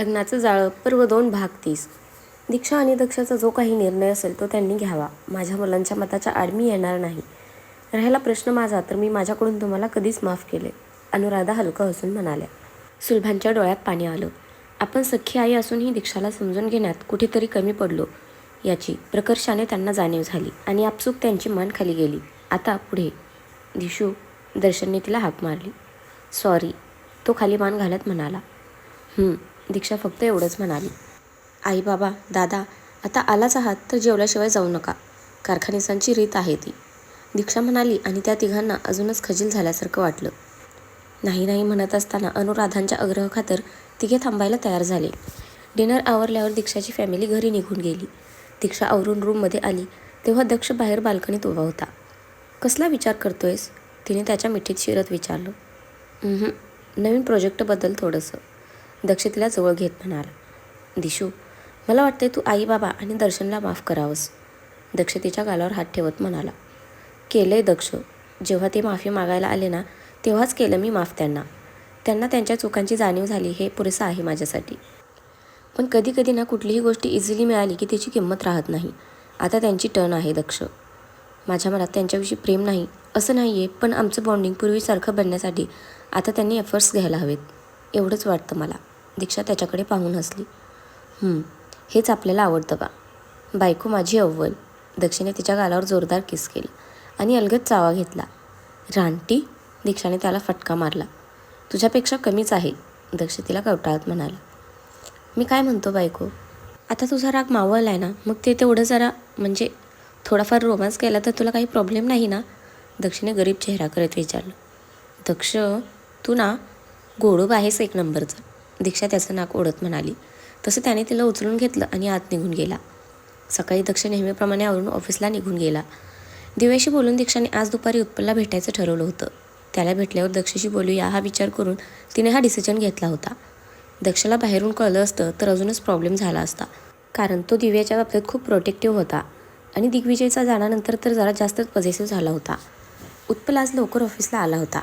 लग्नाचं जाळं पर्व दोन भाग तीस. दीक्षा आणि दक्षाचा जो काही निर्णय असेल तो त्यांनी घ्यावा. माझ्या मुलांच्या मताच्या आडमी येणार नाही. राहिला प्रश्न माझा तर मी माझ्याकडून तुम्हाला कधीच माफ केले. अनुराधा हलकं हसून म्हणाल्या. सुलभांच्या डोळ्यात पाणी आलं. आपण सख्खी आई असूनही दीक्षाला समजून घेण्यात कुठेतरी कमी पडलो. याची प्रकर्षाने त्यांना जाणीव झाली आणि आपसूक त्यांची मान खाली गेली. आता पुढे. दिशू दर्शनने तिला हाक मारली. सॉरी तो खाली मान घालत म्हणाला. दीक्षा फक्त एवढंच म्हणाली. आई बाबा दादा आता आलाच आहात तर जेवल्याशिवाय जाऊ नका. कारखानिसांची रीत आहे ती. दीक्षा म्हणाली आणि त्या तिघांना अजूनच खजील झाल्यासारखं वाटलं. नाही नाही म्हणत असताना अनुराधांच्या आग्रहखातर तिघे थांबायला तयार झाले. डिनर आवरल्यावर दीक्षाची फॅमिली घरी निघून गेली. दीक्षा आवरून रूममध्ये आली तेव्हा दक्ष बाहेर बाल्कनीत उभा होता. कसला विचार करतोयस? तिने त्याच्या मिठीत शिरत विचारलं. नवीन प्रोजेक्टबद्दल थोडंसं. दक्ष तिला जवळ घेत म्हणाला. दिशू मला वाटते तू आई बाबा आणि दर्शनला माफ करावंस. दक्ष तिच्या गालावर हात ठेवत म्हणाला. केलंय दक्ष. जेव्हा ते माफी मागायला आले ना तेव्हाच केलं मी माफ त्यांना. त्यांना त्यांच्या चुकांची जाणीव झाली हे पुरेसं आहे माझ्यासाठी. पण कधी कधी ना कुठलीही गोष्ट इझिली मिळाली की त्याची किंमत राहत नाही. आता त्यांची टर्न आहे दक्ष. माझ्या मनात त्यांच्याविषयी प्रेम नाही असं नाही आहे पण आमचं बॉन्डिंग पूर्वीसारखं बनण्यासाठी आता त्यांनी एफर्ट्स घ्यायला हवेत. एवढंच वाटतं मला. दीक्षा त्याच्याकडे पाहून हसली. हेच आपल्याला आवडतं बा बायको माझी अव्वल. दक्षिणे तिच्या गालावर जोरदार किस केलं आणि अलगद चावा घेतला. रानटी दीक्षाने त्याला फटका मारला. तुझ्यापेक्षा कमीच आहे दक्ष तिला कवटाळत म्हणाला. मी काय म्हणतो बायको? आता तुझा राग मावळला आहे ना मग ते तेवढं जरा म्हणजे थोडाफार रोमांस केला तर तुला काही प्रॉब्लेम नाही ना? दक्षिणे गरीब चेहरा करत विचारलं. दक्ष तू ना गोडूब आहेस एक नंबरचं. दीक्षा त्याचं नाक ओढत म्हणाली. तसं त्याने तिला उचलून घेतलं आणि आत निघून गेला. सकाळी दक्ष नेहमीप्रमाणे आवरून ऑफिसला निघून गेला. दिव्याशी बोलून दीक्षाने आज दुपारी उत्पलला भेटायचं ठरवलं होतं. त्याला भेटल्यावर दक्षशी बोलूया हा विचार करून तिने हा डिसिजन घेतला होता. दक्षला बाहेरून कळलं असतं तर अजूनच प्रॉब्लेम झाला असता. कारण तो दिव्याच्या बाबतीत खूप प्रोटेक्टिव्ह होता आणि दिग्विजयचा जाण्यानंतर तर जरा जास्तच पॉझिटिव्ह झाला होता. उत्पल आज लवकर ऑफिसला आला होता.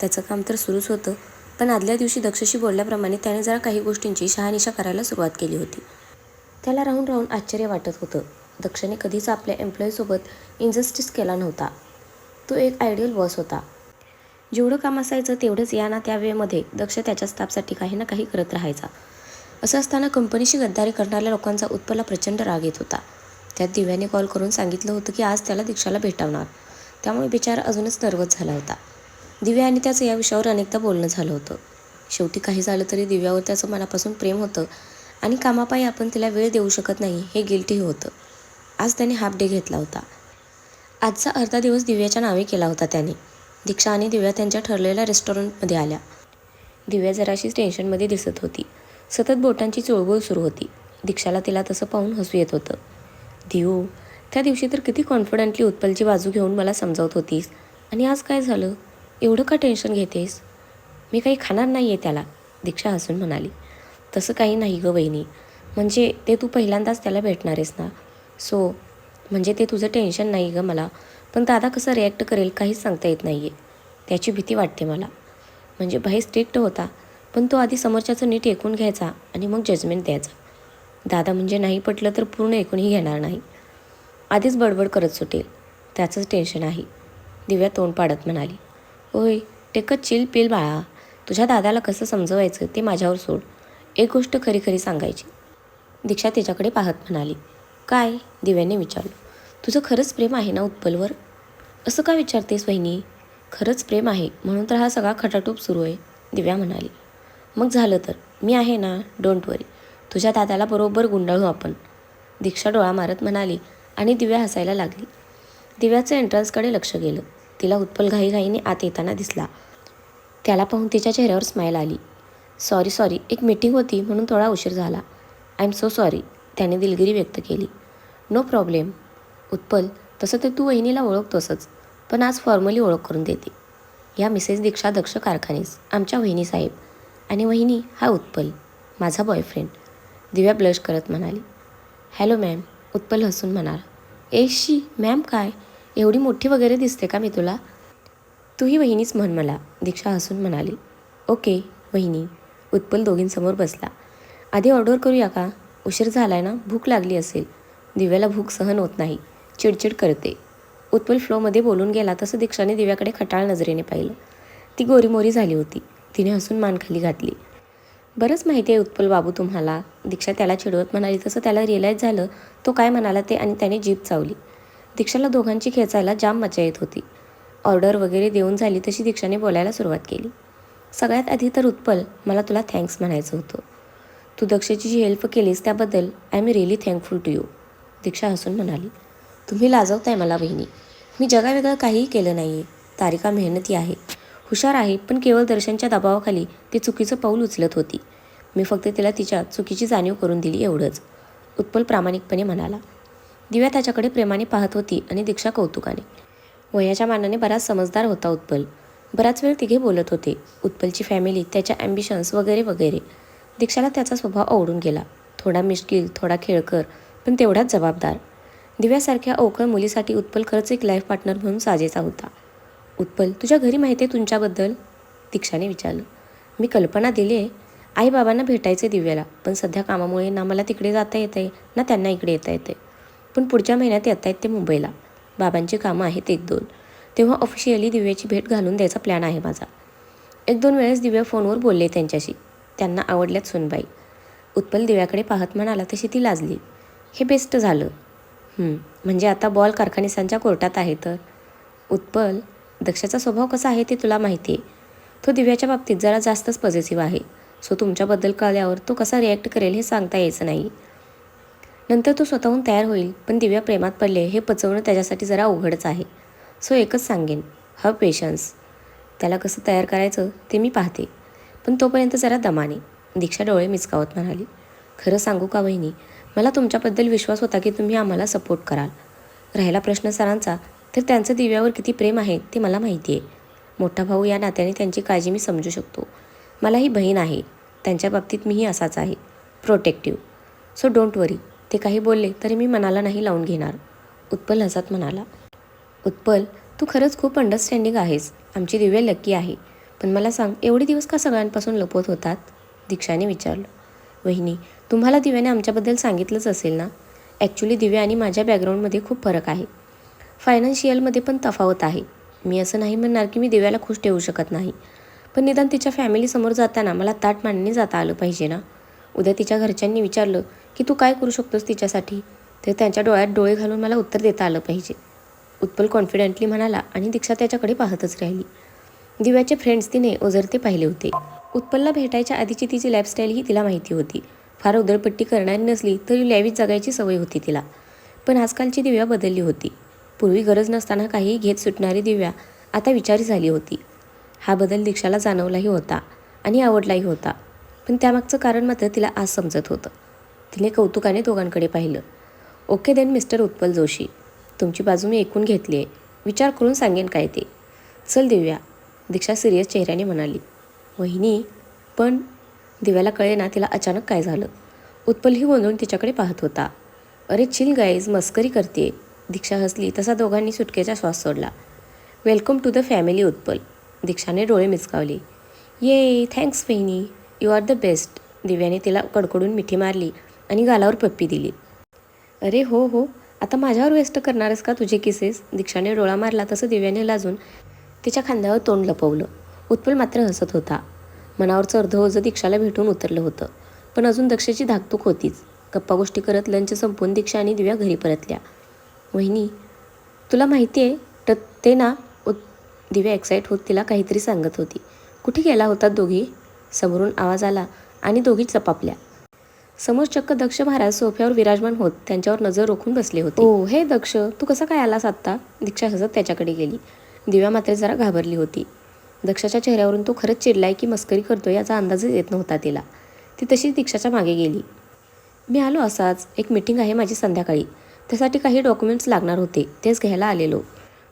त्याचं काम तर सुरूच होतं. पण आदल्या दिवशी दक्षशी बोलल्याप्रमाणे त्याने जरा काही गोष्टींची शहानिशा करायला सुरुवात केली होती. त्याला राहून राहून आश्चर्य वाटत होतं. दक्षने कधीच आपल्या एम्प्लॉईसोबत इन्जस्टिस केला नव्हता. तो एक आयडियल बॉस होता. जेवढं काम असायचं तेवढंच या ना त्या वेळेमध्ये दक्ष त्याच्या स्टाफसाठी काही ना काही करत राहायचा. असं असताना कंपनीशी गद्दारी करणाऱ्या लोकांचा उत्पला प्रचंड राग येत होता. त्यात दिव्याने कॉल करून सांगितलं होतं की आज त्याला दीक्षाला भेटावणार. त्यामुळे बिचारा अजूनच नर्वस झाला होता. दिव्या आणि त्याचं या विषयावर अनेकदा बोलणं झालं होतं. शेवटी काही झालं तरी दिव्यावर त्याचं मनापासून प्रेम होतं आणि कामापायी आपण तिला वेळ देऊ शकत नाही हे गिल्टीही होतं. आज त्याने हाफ डे घेतला होता. आजचा अर्धा दिवस दिव्याच्या नावे केला होता त्याने. दीक्षा आणि दिव्या त्यांच्या ठरलेल्या रेस्टॉरंटमध्ये आल्या. दिव्या जराशी टेन्शनमध्ये दिसत होती. सतत बोटांची चुळबुळ सुरू होती. दीक्षाला तिला तसं पाहून हसू येत होतं. दिओ त्या दिवशी तर किती कॉन्फिडंटली उत्पलची बाजू घेऊन मला समजावत होतीस. आणि आज काय झालं? एवढं का टेन्शन घेतेस? मी काही खाणार नाही आहे त्याला दीक्षा हसून म्हणाली. तसं काही नाही गं वहिनी. म्हणजे ते तू पहिल्यांदाच त्याला भेटणार आहेस ना? सो म्हणजे ते तुझं टेन्शन नाही गं मला. पण दादा कसं रिॲक्ट करेल काहीच सांगता येत नाही आहे त्याची भीती वाटते मला. म्हणजे भाई स्ट्रिक्ट होता पण तो आधी समोरच्याचं नीट ऐकून घ्यायचा आणि मग जजमेंट द्यायचा. दादा म्हणजे नाही पटलं तर पूर्ण ऐकूनही घेणार नाही. आधीच बडबड करत सुटेल. त्याचंच टेन्शन आहे. दिव्या तोंड पाडत म्हणाली. होय टेकत चिल पिल बाळा. तुझ्या दादाला कसं समजवायचं ते माझ्यावर सोड. एक गोष्ट खरी खरी सांगायची. दीक्षा तिच्याकडे पाहत म्हणाली काय? दिव्याने विचारलं. तुझं खरंच प्रेम आहे ना उत्पलवर? असं का विचारतेस वहिनी? खरंच प्रेम आहे म्हणून तर हा सगळा खटाटूप सुरू आहे दिव्या म्हणाली. मग झालं तर? मी आहे ना? Don't worry. तुझ्या दादाला बरोबर गुंडाळू आपण. दीक्षा डोळा मारत म्हणाली आणि दिव्या हसायला लागली. दिव्याचं एंट्रन्सकडे लक्ष गेलं. तिला उत्पल घाईघाईने आत येताना दिसला. त्याला पाहून तिच्या चेहऱ्यावर स्माईल आली. सॉरी सॉरी एक मीटिंग होती म्हणून थोडा उशीर झाला. आय एम सो सॉरी त्याने दिलगिरी व्यक्त केली. नो प्रॉब्लेम उत्पल तसं तर तू वहिनीला ओळखतोसच पण आज फॉर्मली ओळख करून देते. या मिसेस दीक्षा दक्ष कारखानीस आमच्या वहिनी साहेब आणि वहिनी हा उत्पल माझा बॉयफ्रेंड दिव्या ब्लश करत म्हणाली. हॅलो मॅम उत्पल हसून म्हणाला. एशी मॅम काय? एवढी मोठी वगैरे दिसते का मी तुला? तूही वहिनीच म्हण मला दीक्षा हसून म्हणाली. ओके वहिनी. उत्पल दोघींसमोर बसला. आधी ऑर्डर करूया का? उशीर झालाय ना? भूक लागली असेल. दिव्याला भूक सहन होत नाही. चिडचिड करते. उत्पल फ्लोमध्ये बोलून गेला तसं दीक्षाने दिव्याकडे खटाळ नजरेने पाहिलं. ती गोरीमोरी झाली होती. तिने हसून मान खाली घातली. बरंच माहिती आहे उत्पल बाबू तुम्हाला. दीक्षा त्याला चिडवत म्हणाली. तसं त्याला रिअलाईज झालं. तो काय म्हणाला ते आणि त्याने जीप चावली. दीक्षाला दोघांची खेचायला जाम मजा येत होती. ऑर्डर वगैरे देऊन झाली तशी दीक्षाने बोलायला सुरुवात केली. सगळ्यात आधी तर उत्पल मला तुला थँक्स म्हणायचं होतं. तू दक्षची जी हेल्प केलीस त्याबद्दल I am really thankful to you Diksha हसून म्हणाली तुम्ही लाजवताय मला बहिणी. मी जगावेगळं काहीही केलं नाही आहे तारिका मेहनती आहे. हुशार आहे पण केवळ दर्शनच्या दबावाखाली ती चुकीचं पाऊल उचलत होती. मी फक्त तिला तिच्या चुकीची जाणीव करून दिली एवढंच. उत्पल प्रामाणिकपणे म्हणाला दिव्या त्याच्याकडे प्रेमाने पाहत होती आणि दीक्षा कौतुकाने. वयाच्या मानाने बराच समजदार होता उत्पल. बराच वेळ तिघे बोलत होते. उत्पलची फॅमिली त्याच्या ॲम्बिशन्स वगैरे वगैरे. दीक्षाला त्याचा स्वभाव आवडून गेला. थोडा मिश्किल थोडा खेळकर पण तेवढाच जबाबदार. दिव्यासारख्या अवकळ मुलीसाठी उत्पल खरंच एक लाईफ पार्टनर म्हणून साजेचा होता. उत्पल तुझ्या घरी माहिती आहे तुमच्याबद्दल? दीक्षाने विचारलं. मी कल्पना दिली आहे आईबाबांना भेटायचे दिव्याला पण सध्या कामामुळे ना मला तिकडे जाता येत आहे ना त्यांना इकडे येता येते पण पुढच्या महिन्यात येत आहेत ते मुंबईला. बाबांची कामं आहेत एक दोन. तेव्हा ऑफिशियली दिव्याची भेट घालून द्यायचा प्लॅन आहे माझा. एक दोन वेळेस दिव्या फोनवर बोलले त्यांच्याशी. त्यांना आवडल्यात सुनबाई. उत्पल दिव्याकडे पाहत म्हणाला तशी ती लाजली. हे बेस्ट झालं. म्हणजे आता बॉल कारखानिसांच्या कोर्टात आहे तर? उत्पल दक्षाचा स्वभाव कसा आहे ते तुला माहिती आहे. तो दिव्याच्या बाबतीत जरा जास्तच पॉझिटिव्ह आहे. सो तुमच्याबद्दल कळल्यावर तो कसा रिॲक्ट करेल हे सांगता यायचं नाही. नंतर तो स्वतःहून तयार होईल पण दिव्या प्रेमात पडले हे पचवणं त्याच्यासाठी जरा अवघडच आहे. सो एकच सांगेन हव पेशन्स. त्याला कसं तयार करायचं ते मी पाहते. पण तोपर्यंत जरा दमाने. दीक्षा डोळे मिचकावत म्हणाली खरं सांगू का वहिनी मला तुमच्याबद्दल विश्वास होता की तुम्ही आम्हाला सपोर्ट कराल. राहिला प्रश्न सरांचा तर त्यांचं दिव्यावर किती प्रेम आहे ते मला माहिती आहे. मोठा भाऊ या नात्याने त्यांची काळजी मी समजू शकतो. मला ही बहीण आहे. त्यांच्या बाबतीत मीही असाच आहे. प्रोटेक्टिव्ह. So don't worry. ते काही बोलले तरी मी मनाला नाही लावून घेणार. उत्पल हसत म्हणाला उत्पल तू खरंच खूप अंडरस्टँडिंग आहेस. आमची दिव्या लकी आहे. पण मला सांग एवढे दिवस का सगळ्यांपासून लपवत होतात? दीक्षाने विचारलं. वहिनी तुम्हाला दिव्याने आमच्याबद्दल सांगितलंच असेल ना? ॲक्च्युली दिव्या आणि माझ्या बॅकग्राऊंडमध्ये खूप फरक आहे. फायनान्शियलमध्ये पण तफावत आहे. मी असं नाही म्हणणार की मी दिव्याला खुश ठेवू शकत नाही. पण निदान तिच्या फॅमिलीसमोर जाताना मला ताट मांडणे जाता आलं पाहिजे ना? उद्या तिच्या घरच्यांनी विचारलं की तू काय करू शकतोस तिच्यासाठी? तर त्यांच्या डोळ्यात डोळे घालून मला उत्तर देता आलं पाहिजे. उत्पल कॉन्फिडेंटली म्हणाला आणि दीक्षा त्याच्याकडे पाहतच राहिली. दिव्याचे फ्रेंड्स तिने ओझरते पाहिले होते. उत्पलला भेटायच्या आधीची तिची लाईफस्टाईल ही तिला माहिती होती. फार उदळपट्टी करणारी नसली तरी लॅवीत जगायची सवय होती तिला. पण आजकालची दिव्या बदलली होती. पूर्वी गरज नसताना काहीही घेत सुटणारी दिव्या आता विचारी झाली होती. हा बदल दीक्षाला जाणवलाही होता आणि आवडलाही होता. पण त्यामागचं कारण मात्र तिला आज समजत होतं. तिने कौतुकाने दोघांकडे पाहिलं. Okay then mister Utpal Joshi. तुमची बाजू मी ऐकून घेतली आहे विचार करून सांगेन काय ते. चल दिव्या दीक्षा सिरियस चेहऱ्याने म्हणाली. वहिनी पण दिव्याला कळे ना तिला अचानक काय झालं. उत्पलही गोंधळून तिच्याकडे पाहत होता. अरे चिल गाईज मस्करी करते दीक्षा हसली तसा दोघांनी सुटकेचा श्वास सोडला. Welcome to the family Utpal. दीक्षाने डोळे मिचकावले. ये थँक्स वहिनी. You are the best. दिव्याने तिला कडकडून मिठी मारली. आणि गालावर पप्पी दिली. अरे हो हो. आता माझ्यावर वेस्ट करणारस का तुझे किसेस? दीक्षाने डोळा मारला तसं दिव्याने लाजून तिच्या खांद्यावर तोंड लपवलं. उत्पल मात्र हसत होता. मनावरचं अर्ध ओझं दीक्षाला भेटून उतरलं होतं. पण अजून दक्षाची धाकतूक होतीच. गप्पा गोष्टी करत लंच संपवून दीक्षा आणि दिव्या घरी परतल्या. वहिनी तुला माहिती आहे तर ते ना? उत दिव्या एक्साईट होत तिला काहीतरी सांगत होती. कुठे गेला होता दोघी? समोरून आवाज आला आणि दोघी चपापल्या. समोर चक्क दक्ष महाराज सोफ्यावर विराजमान होत त्यांच्यावर नजर रोखून बसले होते. ओ हे दक्ष तू कसा काय आलास आत्ता? दीक्षा हसत त्याच्याकडे गेली. दिव्या मात्र जरा घाबरली होती. दक्षाच्या चेहऱ्यावरून तो खरंच चिडलाय की मस्करी करतो याचा अंदाजच येत नव्हता तिला. ती तशीच दीक्षाच्या मागे गेली. मी आलो असाच एक मीटिंग आहे माझी संध्याकाळी. त्यासाठी काही डॉक्युमेंट्स लागणार होते तेच घ्यायला आलेलो.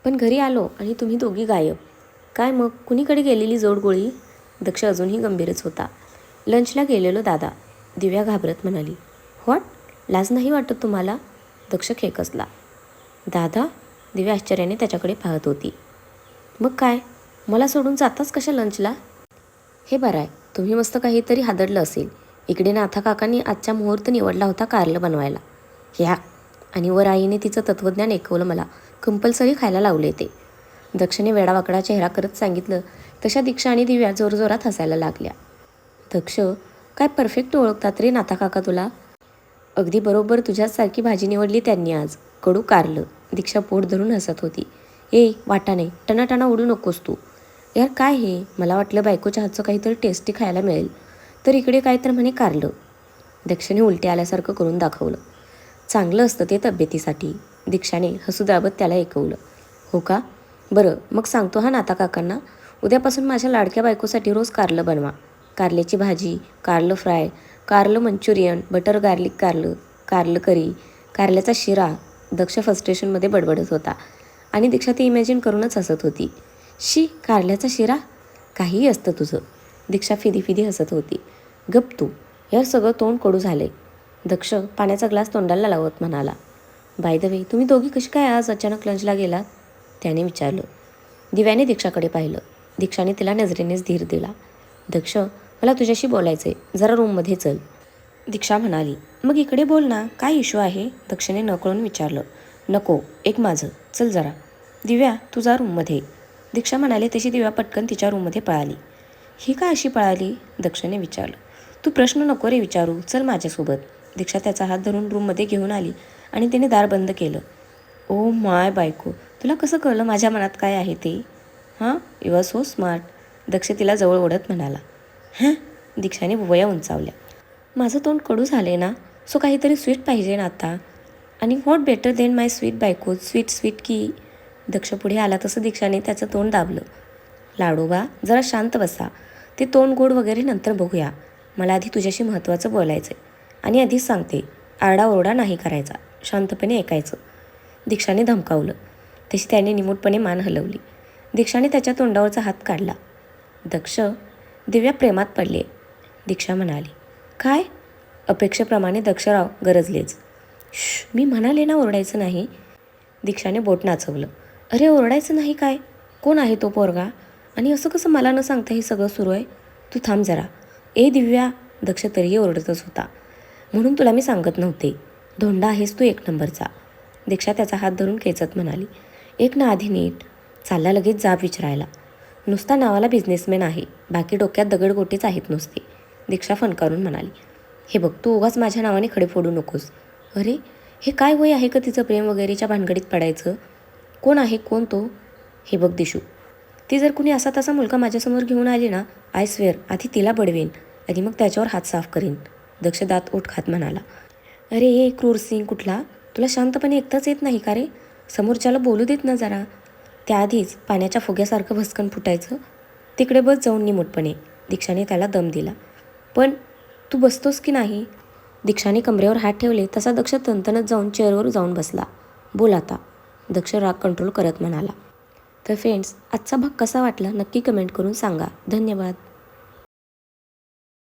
पण घरी आलो आणि तुम्ही दोघी गायब. काय मग कुणीकडे गेलेली जोडगोळी? दक्ष अजूनही गंभीरच होता. लंचला गेलेलो दादा. दिव्या घाबरत म्हणाली व्हॉट लाज नाही वाटत तुम्हाला? दक्ष खेकसला. दादा दिव्या आश्चर्याने त्याच्याकडे पाहत होती. मग काय? मला सोडून जाताच कशा लंचला? हे बरं आहे. तुम्ही मस्त काहीतरी हादडलं असेल. इकडे नाथा काकांनी आजचा मुहूर्त निवडला होता कारलं बनवायला. ह्या आणि वर आईने तिचं तत्त्वज्ञान ऐकवलं मला. कंपल्सरी खायला लावले ते. दक्षने वेडावाकडा चेहरा करत सांगितलं तशा दीक्षा आणि दिव्या जोरजोरात हसायला लागल्या. दक्ष काय परफेक्ट ओळखतात रे नाथा काका तुला? अगदी बरोबर तुझ्यासारखी भाजी निवडली त्यांनी आज. कडू कारलं. दीक्षा पोट धरून हसत होती. ए वाटा नाही. उडू नकोस तू. यार काय हे? मला वाटलं बायकोच्या हातचं काहीतरी टेस्टी खायला मिळेल. तर इकडे काय तर म्हणे कारलं. दक्षिणे उलटे आल्यासारखं करून दाखवलं. चांगलं असतं ते तब्येतीसाठी. दीक्षाने हसू दाबत त्याला ऐकवलं. हो का? बरं मग सांगतो हा नाता काकांना. उद्यापासून माझ्या लाडक्या बायकोसाठी रोज कारलं बनवा. कारल्याची भाजी कारलं फ्राय कारलं मंचुरियन बटर गार्लिक कारलं कारलं करी कारल्याचा शिरा दक्ष फ्रस्ट्रेशनमध्ये बडबडत होता आणि दीक्षा ती इमॅजिन करूनच हसत होती. शी कारल्याचा शिरा? काहीही असतं तुझं. दीक्षा फिदी फिदी हसत होती. गप तू हे सगळं तोंड कडू झाले दक्ष पाण्याचा ग्लास तोंडाला लावत म्हणाला. बाय द वे तुम्ही दोघी कशी काय आज अचानक लंचला गेला त्याने विचारलं. दिव्याने दीक्षाकडे पाहिलं. दीक्षाने तिला नजरेनेच धीर दिला. दक्ष मला तुझ्याशी बोलायचं आहे जरा रूममध्ये चल. दीक्षा म्हणाली मग इकडे बोल ना. काय इश्यू आहे? दक्षने नकळून विचारलं नको एक माझं. चल जरा. दिव्या तुझा रूममध्ये दीक्षा म्हणाली तशी दिव्या पटकन तिच्या रूममध्ये पळाली. ही का अशी पळाली? दक्षने विचारलं तू प्रश्न नको रे विचारू. चल माझ्यासोबत. दीक्षा त्याचा हात धरून रूममध्ये घेऊन आली आणि तिने दार बंद केलं. ओ माय बायको तुला कसं कळलं माझ्या मनात काय आहे ते? हां you are so smart Daksh तिला जवळ ओढत म्हणाला हं? दीक्षाने वया उंचावल्या. माझं तोंड कडू झाले ना सो काहीतरी स्वीट पाहिजे ना आता. आणि what better than my sweet बायको स्वीट स्वीट की? दक्ष पुढे आला तसं दीक्षाने त्याचं तोंड दाबलं. लाडोबा जरा शांत बसा. ते तोंड गोड वगैरे नंतर बघूया. मला आधी तुझ्याशी महत्त्वाचं बोलायचं आहे आणि आधीच सांगते आरडाओरडा नाही करायचा. शांतपणे ऐकायचं. दीक्षाने धमकावलं. तशी त्याने निमूटपणे मान हलवली. दीक्षाने त्याच्या तोंडावरचा हात काढला. दक्ष दिव्या प्रेमात पडले. दीक्षा म्हणाली काय? अपेक्षेप्रमाणे दक्षराव गरजलेच. "श्श, मी म्हणाले ना ओरडायचं नाही. दीक्षाने बोट नाचवलं. अरे ओरडायचं नाही काय? कोण आहे तो पोरगा? आणि असं कसं मला न सांगता हे सगळं सुरू आहे? तू थांब जरा. ए दिव्या. दक्ष तरीही ओरडतच होता. म्हणून तुला मी सांगत नव्हते. धोंडा आहेस तू एक नंबरचा. दीक्षा त्याचा हात धरून खेचत म्हणाली एक ना आधी नीट. चालला लगेच जाब विचारायला. नुसता नावाला बिझनेसमॅन आहे. बाकी डोक्यात दगडगोटीच आहेत नुसते. दीक्षा फणकारून म्हणाली हे बघ तू उगाच माझ्या नावाने खडे फोडू नकोस. अरे हे काय वय आहे का तिचं प्रेम वगैरेच्या भानगडीत पडायचं? कोण आहे? कोण तो? हे बघ दिशू ती जर कुणी असा तसा मुलगा माझ्यासमोर घेऊन आली ना आय स्वेअर आधी तिला बडवेन आणि मग त्याच्यावर हात साफ करीन. दक्ष दात ओठ खात म्हणाला अरे ए क्रूर सिंग कुठला? तुला शांतपणे एकटाच येत नाही का रे? समोरच्याला बोलू देत ना जरा. त्याआधीच पाण्याच्या फुग्यासारखं भस्कन फुटायचं. तिकडे बस जाऊन निमूटपणे. दीक्षाने त्याला दम दिला. पण तू बसतोस की नाही? दीक्षाने कमरेवर हात ठेवले. तसा दक्ष तंतनत जाऊन चेअरवर जाऊन बसला. बोल आता. दक्ष राग कंट्रोल करत म्हणाला. तर फ्रेंड्स आजचा भाग कसा वाटला? नक्की कमेंट करून सांगा. धन्यवाद.